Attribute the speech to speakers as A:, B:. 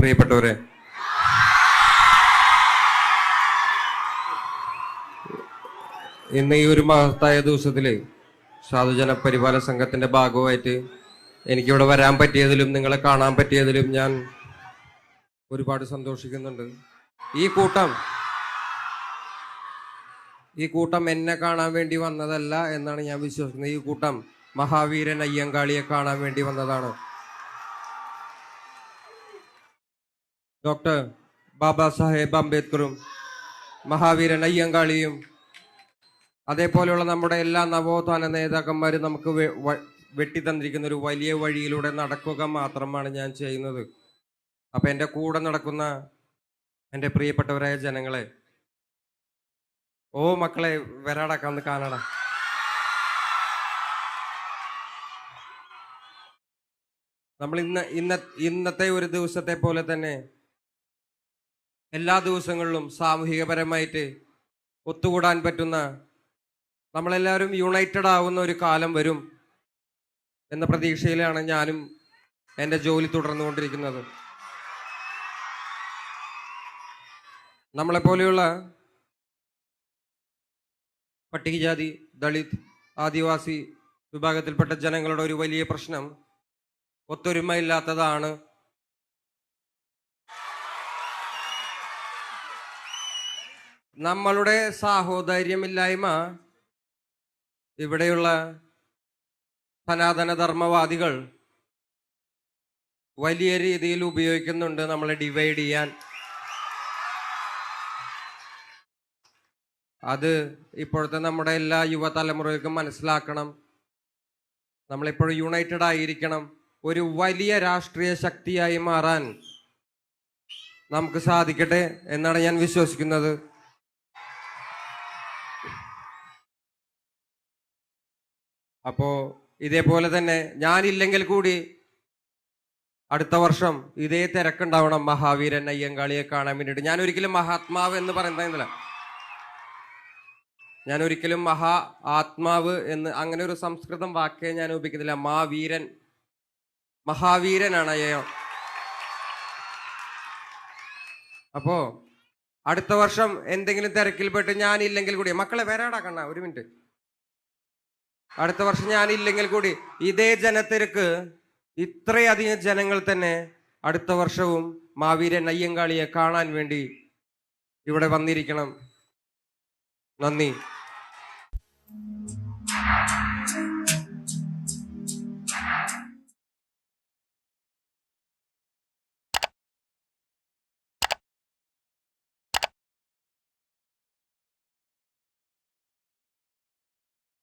A: പ്രിയപ്പെട്ടവരെ ഇന്ന് ഈ ഒരു മഹത്തായ ദിവസത്തിൽ സാധുജന പരിപാല സംഘത്തിന്റെ ഭാഗമായിട്ട് എനിക്കിവിടെ വരാൻ പറ്റിയതിലും നിങ്ങളെ കാണാൻ പറ്റിയതിലും ഞാൻ ഒരുപാട് സന്തോഷിക്കുന്നുണ്ട്. ഈ കൂട്ടം ഈ കൂട്ടം എന്നെ കാണാൻ വേണ്ടി വന്നതല്ല എന്നാണ് ഞാൻ വിശ്വസിക്കുന്നത്. ഈ കൂട്ടം മഹാവീരൻ അയ്യങ്കാളിയെ കാണാൻ വേണ്ടി വന്നതാണ്. ഡോക്ടർ ബാബാ സാഹേബ് അംബേദ്കറും മഹാവീരൻ അയ്യങ്കാളിയും അതേപോലെയുള്ള നമ്മുടെ എല്ലാ നവോത്ഥാന നേതാക്കന്മാരും നമുക്ക് വെട്ടിത്തന്നിരിക്കുന്ന ഒരു വലിയ വഴിയിലൂടെ നടക്കുക മാത്രമാണ് ഞാൻ ചെയ്യുന്നത്. അപ്പൊ എന്റെ കൂടെ നടക്കുന്ന എന്റെ പ്രിയപ്പെട്ടവരായ ജനങ്ങളെ ഓ മക്കളെ വരാടക്കാന്ന് കാണണ. നമ്മൾ ഇന്ന് ഇന്ന ഇന്നത്തെ ഒരു ദിവസത്തെ പോലെ തന്നെ എല്ലാ ദിവസങ്ങളിലും സാമൂഹികപരമായിട്ട് ഒത്തുകൂടാൻ പറ്റുന്ന നമ്മളെല്ലാവരും യുണൈറ്റഡ് ആവുന്ന ഒരു കാലം വരും എന്ന പ്രതീക്ഷയിലാണ് ഞാനും എന്റെ ജോലി തുടർന്നുകൊണ്ടിരിക്കുന്നത്. നമ്മളെപ്പോലെയുള്ള പട്ടികജാതി ദളിത് ആദിവാസി വിഭാഗത്തിൽപ്പെട്ട ജനങ്ങളുടെ ഒരു വലിയ പ്രശ്നം ഒത്തൊരുമയില്ലാത്തതാണ് നമ്മളുടെ സാഹോദര്യമില്ലായ്മ ഇവിടെയുള്ള സനാതനധർമ്മവാദികൾ വലിയ രീതിയിൽ ഉപയോഗിക്കുന്നുണ്ട് നമ്മളെ ഡിവൈഡ് ചെയ്യാൻ. അത് ഇപ്പോഴത്തെ നമ്മുടെ എല്ലാ യുവതലമുറകൾക്കും മനസ്സിലാക്കണം. നമ്മളിപ്പോഴും യുണൈറ്റഡ് ആയിരിക്കണം. ഒരു വലിയ രാഷ്ട്രീയ ശക്തിയായി മാറാൻ നമുക്ക് സാധിക്കട്ടെ എന്നാണ് ഞാൻ വിശ്വസിക്കുന്നത്. അപ്പോ ഇതേപോലെ തന്നെ ഞാനില്ലെങ്കിൽ കൂടി അടുത്ത വർഷം ഇതേ തിരക്കുണ്ടാവണം മഹാവീരൻ അയ്യങ്കാളിയെ കാണാൻ വേണ്ടിയിട്ട്. ഞാൻ ഒരിക്കലും മഹാത്മാവ് എന്ന് പറയുന്നില്ല ഞാൻ ഒരിക്കലും മഹാ ആത്മാവ് എന്ന് അങ്ങനെ ഒരു സംസ്കൃതം വാക്കേ ഞാൻ ഉപയോഗിക്കുന്നില്ല മാവീരൻ മഹാവീരനാണ് അയ്യോ. അപ്പോ അടുത്ത വർഷം എന്തെങ്കിലും തിരക്കിൽപ്പെട്ട് ഞാനില്ലെങ്കിൽ കൂടി. മക്കളെ വരാടാ കണ്ണ ഒരു മിനിറ്റ്. അടുത്ത വർഷം ഞാനില്ലെങ്കിൽ കൂടി ഇതേ ജനത്തിരക്ക് ഇത്രയധികം ജനങ്ങൾ തന്നെ അടുത്ത വർഷവും മാവീര അയ്യങ്കാളിയെ കാണാൻ വേണ്ടി ഇവിടെ വന്നിരിക്കണം. നന്ദി.